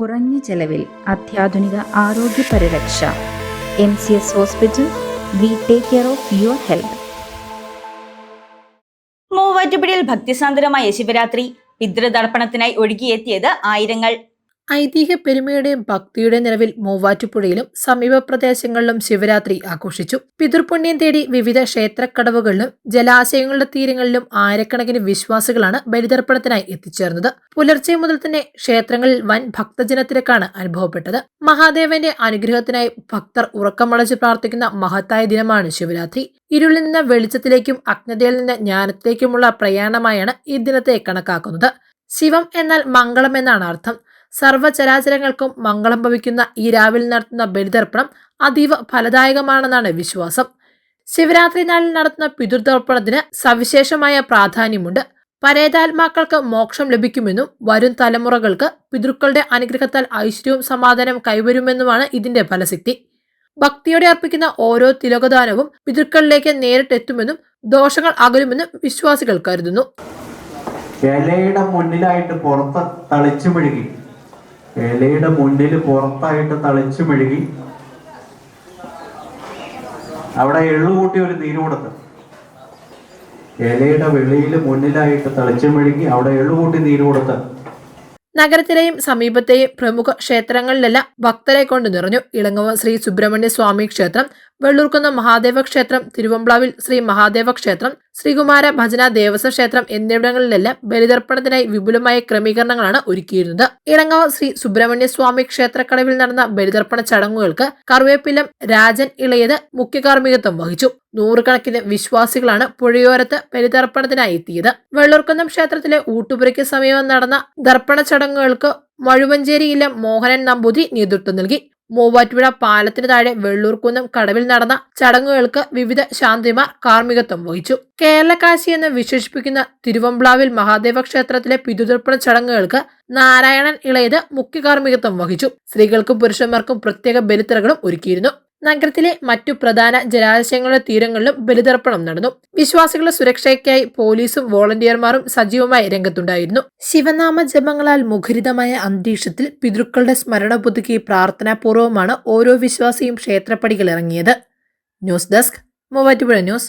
കുറഞ്ഞ ചെലവിൽ അത്യാധുനിക ആരോഗ്യ പരിരക്ഷ. M C S hospital we take care of your health. മൂവാറ്റുപുഴയിൽ ഭക്തിസാന്ദ്രമായ ശിവരാത്രി പിതൃതർപ്പണത്തിനായി ഒഴുകിയെത്തിയത് ആയിരങ്ങൾ. ഐതിഹ്യ പെരുമയുടെയും ഭക്തിയുടെയും നിലവിൽ മൂവാറ്റുപുഴയിലും സമീപ പ്രദേശങ്ങളിലും ശിവരാത്രി ആഘോഷിച്ചു. പിതൃപുണ്യം തേടി വിവിധ ക്ഷേത്രക്കടവുകളിലും ജലാശയങ്ങളുടെ തീരങ്ങളിലും ആയിരക്കണക്കിന് വിശ്വാസികളാണ് ബലിതർപ്പണത്തിനായി എത്തിച്ചേർന്നത്. പുലർച്ചെ മുതൽ തന്നെ ക്ഷേത്രങ്ങളിൽ വൻ ഭക്തജനത്തിരക്കാണ് അനുഭവപ്പെട്ടത്. മഹാദേവന്റെ അനുഗ്രഹത്തിനായി ഭക്തർ ഉറക്കമളച്ച് പ്രാർത്ഥിക്കുന്ന മഹത്തായ ദിനമാണ് ശിവരാത്രി. ഇരുളിൽ നിന്ന് വെളിച്ചത്തിലേക്കും അജ്ഞതയിൽ നിന്ന് ജ്ഞാനത്തിലേക്കുമുള്ള പ്രയാണമായാണ് ഈ ദിനത്തെ കണക്കാക്കുന്നത്. ശിവം എന്നാൽ മംഗളം എന്നാണ് അർത്ഥം. സർവചരാചരങ്ങൾക്കും മംഗളം ഭവിക്കുന്ന ഈ രാവിലെ നടത്തുന്ന ബലിതർപ്പണം അതീവ ഫലദായകമാണെന്നാണ് വിശ്വാസം. ശിവരാത്രി നാളിൽ നടത്തുന്ന പിതൃതർപ്പണത്തിന് സവിശേഷമായ പ്രാധാന്യമുണ്ട്. പരേതാത്മാക്കൾക്ക് മോക്ഷം ലഭിക്കുമെന്നും വരും തലമുറകൾക്ക് പിതൃക്കളുടെ അനുഗ്രഹത്താൽ ഐശ്വര്യവും സമാധാനവും കൈവരുമെന്നുമാണ് ഇതിന്റെ ഫലസിദ്ധി. ഭക്തിയോടെ അർപ്പിക്കുന്ന ഓരോ തിലകദാനവും പിതൃക്കളിലേക്ക് നേരിട്ടെത്തുമെന്നും ദോഷങ്ങൾ അകലുമെന്നും വിശ്വാസികൾ കരുതുന്നു. ഇലയുടെ മുന്നിലായിട്ട് പുറത്ത് തളിച്ചു മെഴുകി. ഇലയുടെ മുന്നിൽ പുറത്തായിട്ട് തളിച്ചു മെഴുകി. അവിടെ എള്ളു കൂട്ടി ഒരു നീര് കൊടുത്ത്. ഇലയുടെ വെളിയിൽ മുന്നിലായിട്ട് തളിച്ചു മെഴുകി അവിടെ എള്ളു കൂട്ടി നീര് കൊടുത്ത്. നഗരത്തിലെയും സമീപത്തെയും പ്രമുഖ ക്ഷേത്രങ്ങളിലെല്ലാം ഭക്തരെ കൊണ്ട് നിറഞ്ഞു. ഇളങ്ങവ ശ്രീ സുബ്രഹ്മണ്യ സ്വാമി ക്ഷേത്രം വെള്ളൂർക്കുന്ന് മഹാദേവ ക്ഷേത്രം തിരുവമ്പ്ലാവിൽ ശ്രീ മഹാദേവ ക്ഷേത്രം ശ്രീകുമാര ഭജന ദേവസ്വം ക്ഷേത്രം എന്നിവിടങ്ങളിലെല്ലാം ബലിതർപ്പണത്തിനായി വിപുലമായ ക്രമീകരണങ്ങളാണ് ഒരുക്കിയിരുന്നത്. ഇളങ്ങാവ് ശ്രീ സുബ്രഹ്മണ്യ സ്വാമി ക്ഷേത്രക്കടവിൽ നടന്ന ബലിതർപ്പണ ചടങ്ങുകൾക്ക് കറുവേപ്പിലം രാജൻ ഇളയത് മുഖ്യ കാർമ്മികത്വം വഹിച്ചു. നൂറുകണക്കിന് വിശ്വാസികളാണ് പുഴയോരത്ത് ബലിതർപ്പണത്തിനായി എത്തിയത്. വെള്ളൂർക്കുന്നം ക്ഷേത്രത്തിലെ ഊട്ടുപുരയ്ക്ക് സമീപം നടന്ന ദർപ്പണ ചടങ്ങുകൾക്ക് മഴുവഞ്ചേരിയിലെ മോഹനൻ നമ്പൂതി നേതൃത്വം നൽകി. മൂവാറ്റുപുഴ പാലത്തിന് താഴെ വെള്ളൂർക്കുന്നം കടവിൽ നടന്ന ചടങ്ങുകൾക്ക് വിവിധ ശാന്തിമാർ കാർമ്മികത്വം വഹിച്ചു. കേരളകാശി എന്ന് വിശേഷിപ്പിക്കുന്ന തിരുവമ്പ്ലാവിൽ മഹാദേവ ക്ഷേത്രത്തിലെ പിതുതർപ്പണ ചടങ്ങുകൾക്ക് നാരായണൻ ഇളയത് മുഖ്യ കാർമ്മികത്വം വഹിച്ചു. സ്ത്രീകൾക്കും പുരുഷന്മാർക്കും പ്രത്യേക ബലിത്തറകളും ഒരുക്കിയിരുന്നു. നഗരത്തിലെ മറ്റു പ്രധാന ജലാശയങ്ങളുടെ തീരങ്ങളിലും ബലിതർപ്പണം നടന്നു. വിശ്വാസികളുടെ സുരക്ഷയ്ക്കായി പോലീസും വോളണ്ടിയർമാരും സജീവമായി രംഗത്തുണ്ടായിരുന്നു. ശിവനാമ ജപങ്ങളാൽ മുഖരിതമായ അന്തരീക്ഷത്തിൽ പിതൃക്കളുടെ സ്മരണ പുതുക്കി പ്രാർത്ഥനാപൂർവമാണ് ഓരോ വിശ്വാസിയും ക്ഷേത്രപ്പടികൾ ഇറങ്ങിയത് ന്യൂസ് ഡെസ്ക് മൂവാറ്റുപുഴ ന്യൂസ്.